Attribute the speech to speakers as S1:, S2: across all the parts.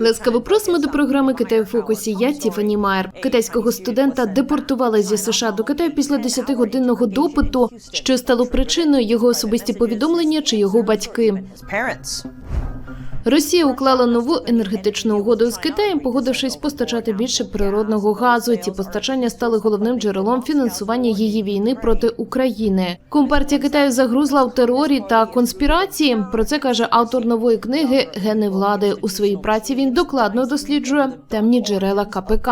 S1: Ласкаво просимо до програми Китай у фокусі. Я Тіфані Майер. Китайського студента депортували зі США до Китаю після 10-годинного допиту, що стало причиною його особисті повідомлення чи його батьки. Росія уклала нову енергетичну угоду з Китаєм, погодившись постачати більше природного газу. Ці постачання стали головним джерелом фінансування її війни проти України. Компартія Китаю загрузла в терорі та конспірації. Про це каже автор нової книги Гени влади. У своїй праці він докладно досліджує темні джерела КПК.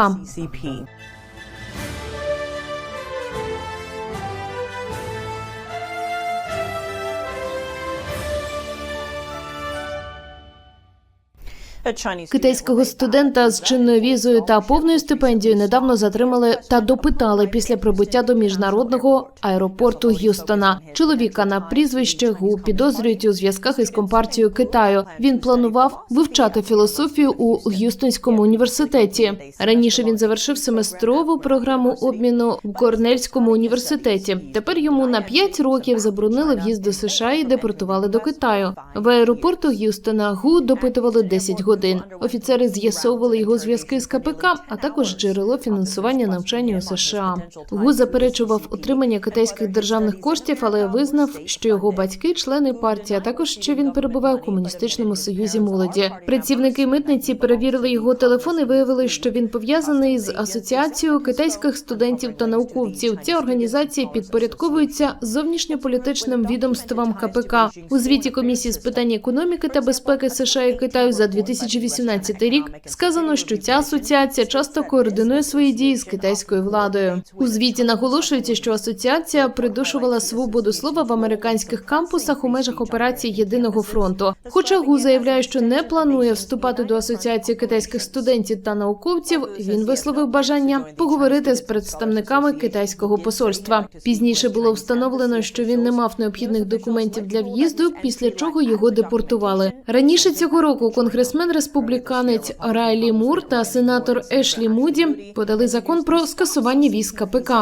S1: Китайського студента з чинною візою та повною стипендією недавно затримали та допитали після прибуття до міжнародного аеропорту Г'юстона. Чоловіка на прізвище Гу підозрюють у зв'язках із компартією Китаю. Він планував вивчати філософію у Г'юстонському університеті. Раніше він завершив семестрову програму обміну в Корнельському університеті. Тепер йому на 5 років заборонили в'їзд до США і депортували до Китаю. В аеропорту Г'юстона Гу допитували 10 годин. Офіцери з'ясовували його зв'язки з КПК, а також джерело фінансування навчання у США. Гу заперечував отримання китайських державних коштів, але визнав, що його батьки члени партії, а також що він перебуває у комуністичному союзі молоді. Працівники митниці перевірили його телефон і виявили, що він пов'язаний з асоціацією китайських студентів та науковців. Ця організація підпорядковується зовнішньополітичним відомствам КПК. У звіті комісії з питань економіки та безпеки США і Китаю за 2018 рік сказано, що ця асоціація часто координує свої дії з китайською владою. У звіті наголошується, що асоціація придушувала свободу слова в американських кампусах у межах операції Єдиного фронту. Хоча ГУ заявляє, що не планує вступати до асоціації китайських студентів та науковців, він висловив бажання поговорити з представниками китайського посольства. Пізніше було встановлено, що він не мав необхідних документів для в'їзду, після чого його депортували. Раніше цього року конгресмен республіканець Райлі Мур та сенатор Ешлі Муді подали закон про скасування військ КПК.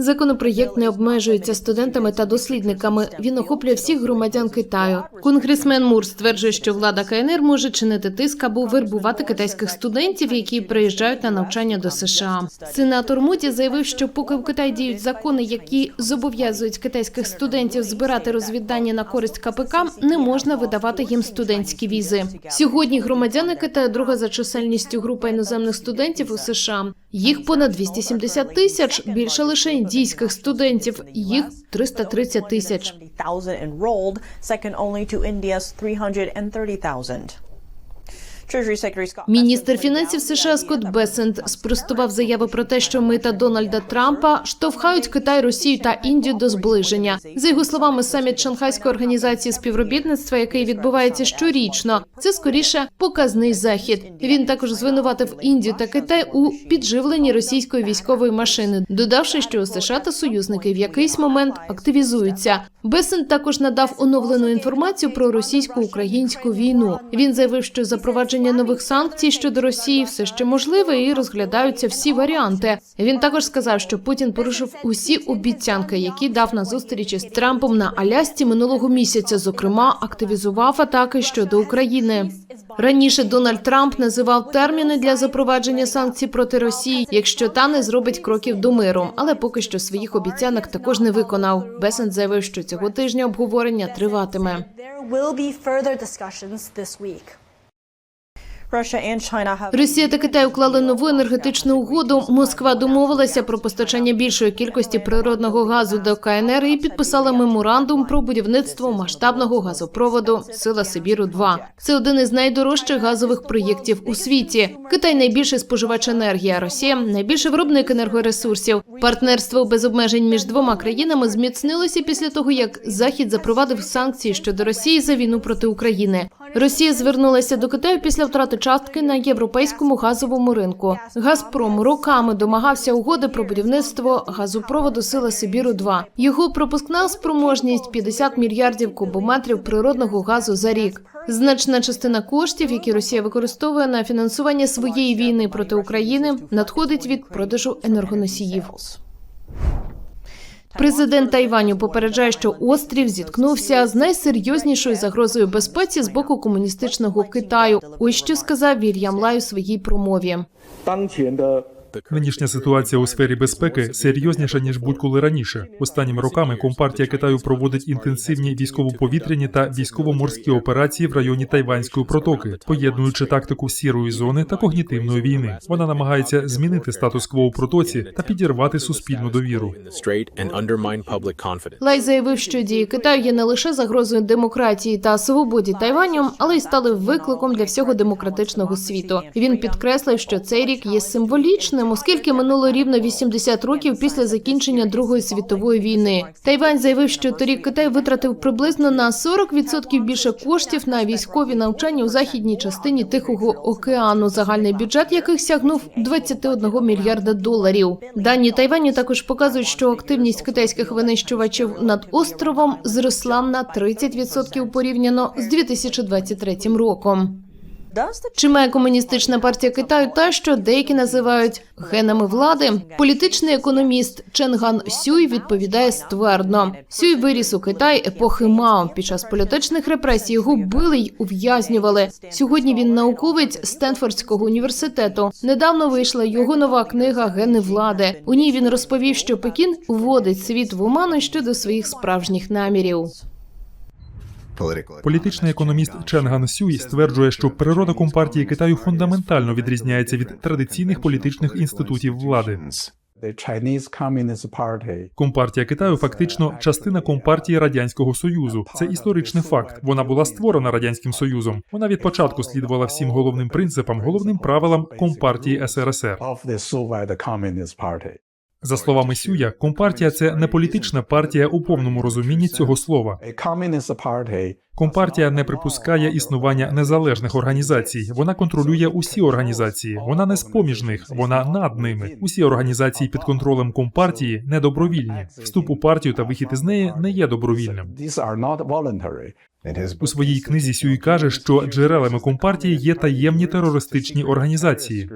S1: Законопроєкт не обмежується студентами та дослідниками. Він охоплює всіх громадян Китаю. Конгресмен Мур стверджує, що влада КНР може чинити тиск або вербувати китайських студентів, які приїжджають на навчання до США. Сенатор Муді заявив, що поки в Китаї діють закони, які зобов'язують китайських студентів збирати розвіддані на користь КПК, не можна видавати їм студентські візи. Сьогодні громадяни Китаю друга за чисельністю група іноземних студентів у США. Їх понад 270 тисяч. Більше лише індійських студентів. Їх 330 тисяч. Міністр фінансів США Скотт Бесент спростував заяви про те, що мита Дональда Трампа штовхають Китай, Росію та Індію до зближення. За його словами, саміт Шанхайської організації співробітництва, який відбувається щорічно, це скоріше показний захід. Він також звинуватив Індію та Китай у підживленні російської військової машини, додавши, що США та союзники в якийсь момент активізуються. Бесент також надав оновлену інформацію про російсько-українську війну. Він заявив, що запровадження нових санкцій щодо Росії все ще можливе і розглядаються всі варіанти. Він також сказав, що Путін порушив усі обіцянки, які дав на зустрічі з Трампом на Алясці минулого місяця. Зокрема, активізував атаки щодо України. Раніше Дональд Трамп називав терміни для запровадження санкцій проти Росії, якщо та не зробить кроків до миру, але поки що своїх обіцянок також не виконав. Бесент заявив, що цього тижня обговорення триватиме. Росія та Китай уклали нову енергетичну угоду. Москва домовилася про постачання більшої кількості природного газу до КНР і підписала меморандум про будівництво масштабного газопроводу Сила Сибіру. 2 це один із найдорожчих газових проєктів у світі. Китай найбільший споживач енергії, а Росія найбільший виробник енергоресурсів. Партнерство без обмежень між двома країнами зміцнилося після того, як Захід запровадив санкції щодо Росії за війну проти України. Росія звернулася до Китаю після втрати частки на європейському газовому ринку. Газпром роками домагався угоди про будівництво газопроводу Сила Сибіру. 2 його пропускна спроможність 50 мільярдів кубометрів природного газу за рік. Значна частина коштів, які Росія використовує на фінансування своєї війни проти України, надходить від продажу енергоносіїв. Президент Тайваню попереджає, що острів зіткнувся з найсерйознішою загрозою безпеці з боку комуністичного Китаю. Ось що сказав Вільям Лай у своїй промові.
S2: Нинішня ситуація у сфері безпеки серйозніша ніж будь-коли раніше. Останніми роками компартія Китаю проводить інтенсивні військово-повітряні та військово-морські операції в районі Тайванської протоки, поєднуючи тактику сірої зони та когнітивної війни. Вона намагається змінити статус-кво у протоці та підірвати суспільну довіру.
S1: Лай заявив, що дії Китаю є не лише загрозою демократії та свободі Тайваню, але й стали викликом для всього демократичного світу. Він підкреслив, що цей рік є символічним оскільки минуло рівно 80 років після закінчення Другої світової війни. Тайвань заявив, що торік Китай витратив приблизно на 40% більше коштів на військові навчання у західній частині Тихого океану, загальний бюджет яких сягнув 21 мільярда доларів. Дані Тайваню також показують, що активність китайських винищувачів над островом зросла на 30% порівняно з 2023 роком. Чи має комуністична партія Китаю те, що деякі називають генами влади? Політичний економіст Ченган Сюй відповідає ствердно. Сюй виріс у Китай епохи Мао. Під час політичних репресій його били й ув'язнювали. Сьогодні він науковець Стенфордського університету. Недавно вийшла його нова книга Гени влади. У ній він розповів, що Пекін вводить світ в оману щодо своїх справжніх намірів.
S2: Політичний економіст Чен Ган Сюй стверджує, що природа компартії Китаю фундаментально відрізняється від традиційних політичних інститутів влади. Компартія Китаю фактично частина компартії радянського союзу. Це історичний факт. Вона була створена радянським союзом. Вона від початку слідувала всім головним принципам, головним правилам компартії СРСР. За словами Сюя, компартія це не політична партія у повному розумінні цього слова. Компартія не припускає існування незалежних організацій. Вона контролює усі організації. Вона не з-поміж них, вона над ними. Усі організації під контролем компартії недобровільні. Вступ у партію та вихід із неї не є добровільним. У своїй книзі Сюй каже, що джерелами компартії є таємні терористичні організації.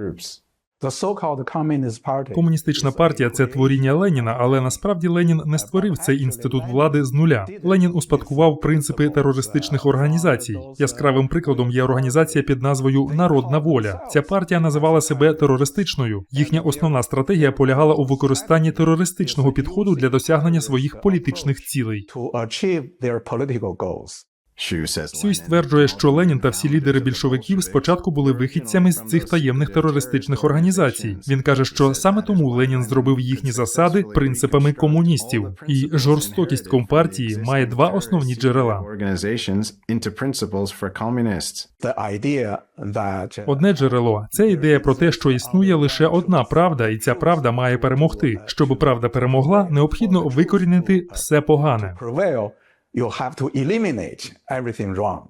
S2: Комуністична партія це творіння Леніна, але насправді Ленін не створив цей інститут влади з нуля. Ленін успадкував принципи терористичних організацій. Яскравим прикладом є організація під назвою Народна воля. Ця партія називала себе терористичною. Їхня основна стратегія полягала у використанні терористичного підходу для досягнення своїх політичних цілей. Сюй стверджує, що Ленін та всі лідери більшовиків спочатку були вихідцями з цих таємних терористичних організацій. Він каже, що саме тому Ленін зробив їхні засади принципами комуністів, і жорстокість компартії має два основні джерела. Одне джерело це ідея про те, що існує лише одна правда, і ця правда має перемогти. Щоб правда перемогла, необхідно викорінити все погане.
S3: You have to eliminate everything wrong.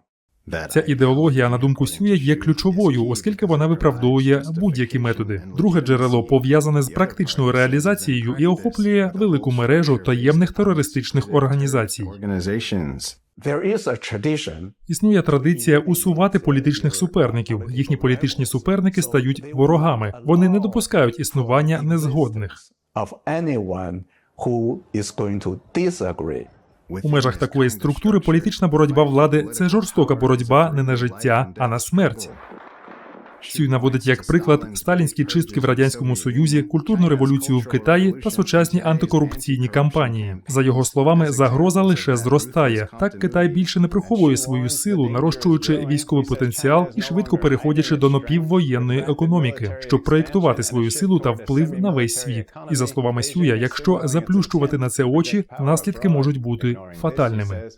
S2: Ця ідеологія, на думку Сюя, є ключовою, оскільки вона виправдовує будь-які методи. Друге джерело пов'язане з практичною реалізацією і охоплює велику мережу таємних терористичних організацій.
S4: organizations
S3: There is a tradition
S2: Існує традиція усувати політичних суперників. Їхні політичні суперники стають ворогами. Вони не допускають існування незгодних. У межах такої структури політична боротьба влади це жорстока боротьба не на життя, а на смерть. Сюй наводить як приклад сталінські чистки в радянському союзі, культурну революцію в Китаї та сучасні антикорупційні кампанії. За його словами, загроза лише зростає. Так Китай більше не приховує свою силу, нарощуючи військовий потенціал і швидко переходячи до напіввоєнної економіки, щоб проєктувати свою силу та вплив на весь світ. І за словами Сюя, якщо заплющувати на це очі, наслідки можуть бути фатальними.